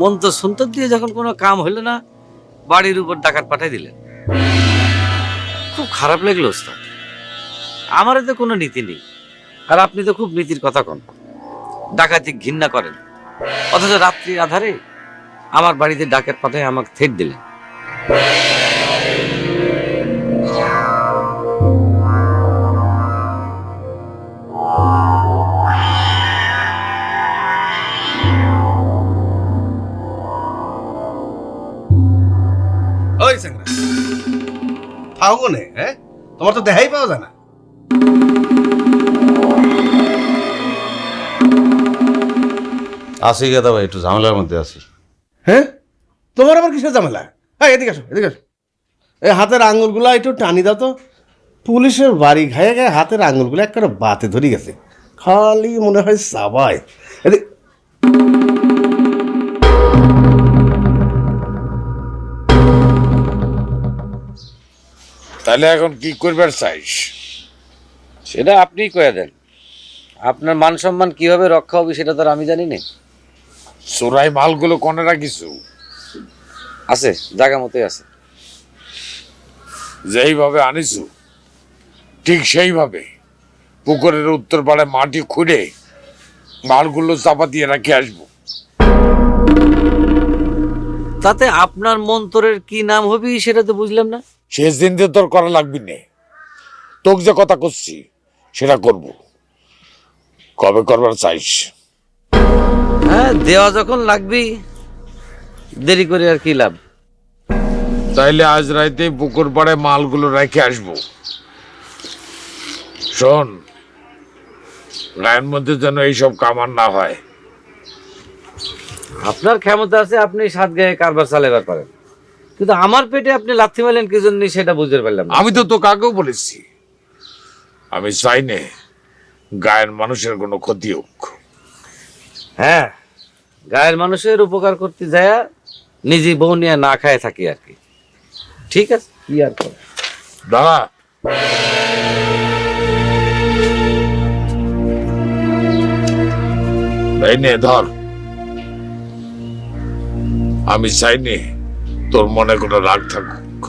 মন্ত্র সন্তর দিয়ে যখন কোনো কাম হলো না, বাড়ির উপর ডাকাত পাঠাই দিলেন। খুব খারাপ লাগল ওস্তাদ। আমার তো কোনো নীতি নেই, আর আপনি তো খুব নীতির কথা কন। ডাকাতি ঘৃণা করেন। অথচ রাত্রির আধারে আমার বাড়িতে ডাকাত পাঠায় আমাকে থেট দিলেন। থাও কোনে হ্যাঁ তোমার তো দেখাই পাওয়া যায় না। আসি গেদা ভাই একটু ঝামেলার মধ্যে আছি হ্যাঁ তোমার আবার কিসের ঝামেলা? হ্যাঁ এদিকে আসো এদিকে আসো। এই হাতের আঙুলগুলো একটু টানি দাও তো। পুলিশের বাড়ি ঘায়ে গায়ে হাতের আঙুলগুলো একটা বাতে ধরে গেছে। খালি মনে হয় সাবাই এদিক তাহলে এখন কি করবার চাইস? সেটা আপনিই কয়ে দেন। আপনার মান সম্মান কীভাবে রক্ষা হবে সেটা তো আর আমি জানি না। চোরাই মালগুলো কোনে রাখিস আছে জায়গা মতোই আছে। যেইভাবে আনিছু ঠিক সেইভাবে পুকুরের উত্তর পাড়ে মাটি খুঁড়ে মালগুলো চাপা দিয়ে রাখে আসব। তাতে আপনার মন্তরের কি নাম হবে সেটা তো বুঝলাম না। শেষ দিন দিয়ে তোর করা লাগবি নে। তোকে যে কথা করছি সেটা করব। কবে করবার চাইস? হ্যাঁ দেওয়া যখন লাগবেই দেরি করে আর কি লাভ? তাইলে আজ রাইতে পুকুর পাড়ে মালগুলো রেখে আসব। শোন গায়ের মধ্যে যেন এইসব কামার না হয়। আপনার ক্ষমতা আছে আপনি সাত গায়ে কারবার চালাবার পারেন। কিন্তু আমার পেটে আপনি লাথি মারলেন কি জন্য সেটা বুঝতে পারলাম না। আমি তো তো কাকেও বলেছি। আমি চাই নে গায়ের মানুষের কোনো ক্ষতি হোক। হ্যাঁ গায়ের মানুষের উপকার করতে যায় নিজে বউ নিয়ে না খায় থাকি আর কি। ঠিক আছে? কি আর করে? দাঁড়া। এই নে ধর। আমি চাই নে তোর মনে কোনো রাগ থাকুক।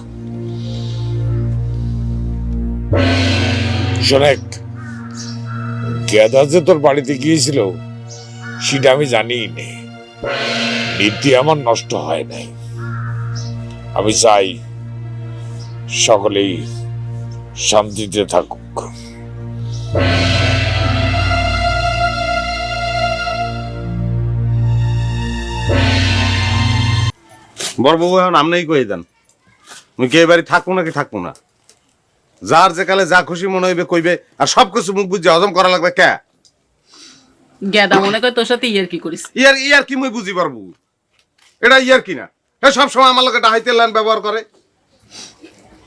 শোনেক গেদা যে তোর বাড়িতে গিয়েছিল, সেটা আমি জানিই নে নীতি আমার নষ্ট হয় নাই। আমি চাই সকলেই শান্তিতে থাকুক। বড়বাবু এখন আমনেই কই দেন। মুই কে বাড়ি থাকব নাকি থাকব না? যার যে কালে যা খুশি মনে হইবে কইবে আর সব কিছু মুখ বুঝে হজম করা লাগবে কে? গেদা মনে করে তোর সাথে ইয়ার কি করিস? ইয়ার ইয়ার কি মুই বুঝি পারব? এটা ইয়ার কি না? এ সব সময় আমার লোকে ডাহাইতে লাইন ব্যবহার করে।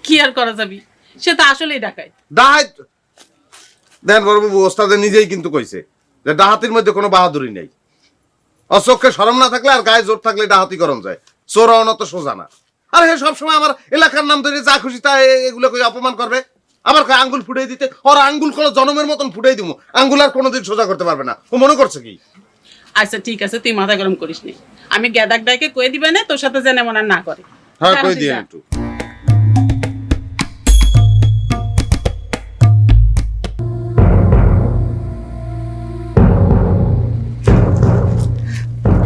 কি আর করা যাবি? সে তো আসলেই ডাকায়। ডাহাই দেন বড়বাবু ওস্তাদে নিজেই কিন্তু কইছে যে ডাহাতির মধ্যে কোনো বাহাদুরি নেই। অচক্ষে সরম না থাকলে আর গায়ে জোর থাকলে ডাহাতি করম যায়। চোরাওনা তো সোজা না। আর হে সবসময় আমার এলাকার নাম ধরে যা খুশি তা এগুলো কই অপমান করবে? আবার আঙ্গুল ফুটাই দিতে ওর আঙ্গুল কোনো জনমের মতন ফুটাই দিব আঙ্গুল আর কোনোদিন সোজা করতে পারবে না। ও মনে করছে কি? আচ্ছা ঠিক আছে তুই মাথা গরম করিস নি। আমি গেদাক ডাইকে কয়ে দিবে না তোর সাথে যেন মনে না করে। হ্যাঁ কই দিয়ে একটু।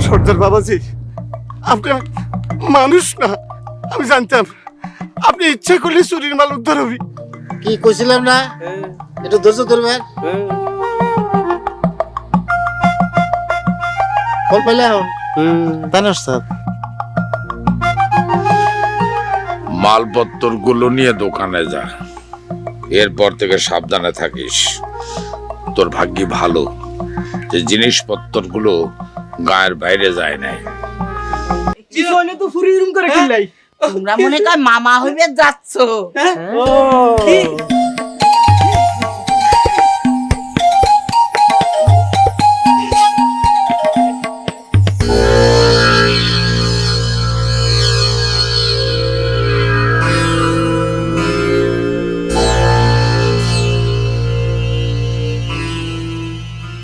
সর্দার বাবাজি আপনি মানুষ না আমি জানতাম। আপনি ইচ্ছে করলে চুরির মাল উদ্ধার হবি। কি কইছিলাম না? একটু ধৈর্য ধরবেন। ফল পাইলে এখন? তাই স্যার। মালপত্রগুলো নিয়ে দোকানে যা। এরপর থেকে সাবধানে থাকিস। তোর ভাগ্য ভালো। যে জিনিসপত্রগুলো গায়ের বাইরে যায় নাই। তোমরা মনে কর মামা হইবে যাচ্ছ। কি?